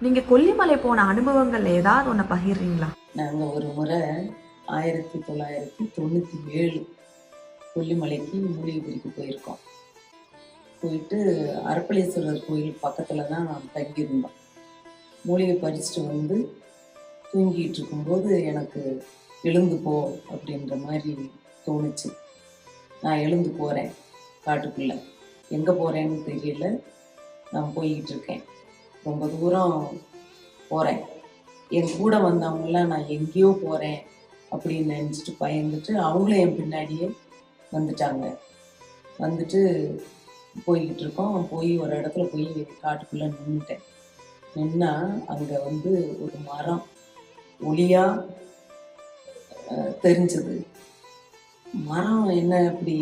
நீங்க கொல்லிமலை போன அனுபவங்கள் ஏதாவது ஒண்ணு பகிர்றீங்களா? நாங்க ஒரு முறை ஆயிரத்தி தொள்ளாயிரத்தி தொண்ணூத்தி ஏழு கொல்லிமலைக்கு மூலிகைப்பறிக்கு போயிருக்கோம். போயிட்டு அரப்பளீஸ்வரர் கோயில் பக்கத்துல தான் நான் தங்கியிருந்தோம். மூலிகை பறிச்சுட்டு வந்து தூங்கிட்டு இருக்கும்போது எனக்கு எழுந்து போ அப்படின்ற மாதிரி தோணுச்சு. நான் எழுந்து போகிறேன் காட்டுக்குள்ளே. எங்கே போகிறேன்னு தெரியல. நான் போய்கிட்டு இருக்கேன். ரொம்ப தூரம் போகிறேன் என் கூட வந்தவங்களாம் நான் எங்கேயோ போகிறேன் அப்படின்னு நினச்சிட்டு பயந்துட்டு அவங்களும் என் பின்னாடியே வந்துட்டாங்க. வந்துட்டு போய்கிட்டு இருக்கோம். போய் ஒரு இடத்துல போய் காட்டுக்குள்ளே நின்றுட்டேன் நின்னா அங்கே வந்து ஒரு மரம் ஒளியாக தெரிஞ்சது. மரம் என்ன அப்படி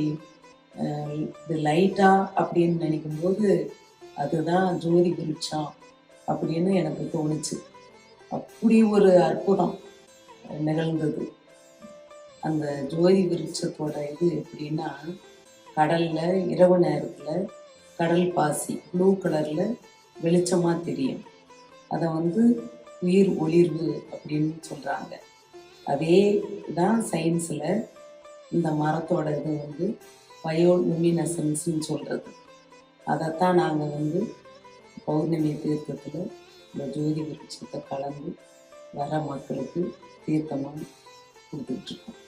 இது லைட்டா அப்படின்னு நினைக்கும்போது அதுதான் ஜோதி விருட்சம். அப்படின்னு எனக்கு தோணுச்சு. அப்படி ஒரு அற்புதம் நிகழ்ந்தது. அந்த ஜோதி விருட்சத்தோட இது எப்படின்னா கடல்ல இரவு நேரத்துல கடல் பாசி ப்ளூ கலர்ல வெளிச்சமா தெரியும். அதை வந்து உயிர் ஒளிர்வு அப்படின்னு சொல்றாங்க. அதே தான் சயின்ஸில் இந்த மரத்தோட இது வந்து பயோலுமினசன்ஸ்னு சொல்கிறது அதைத்தான் நாங்கள் வந்து பௌர்ணமி தீர்த்தத்தில் இந்த ஜோதி விருட்சத்தை கலந்து வர மக்களுக்கு தீர்த்தமாக கொடுத்துட்ருக்கோம்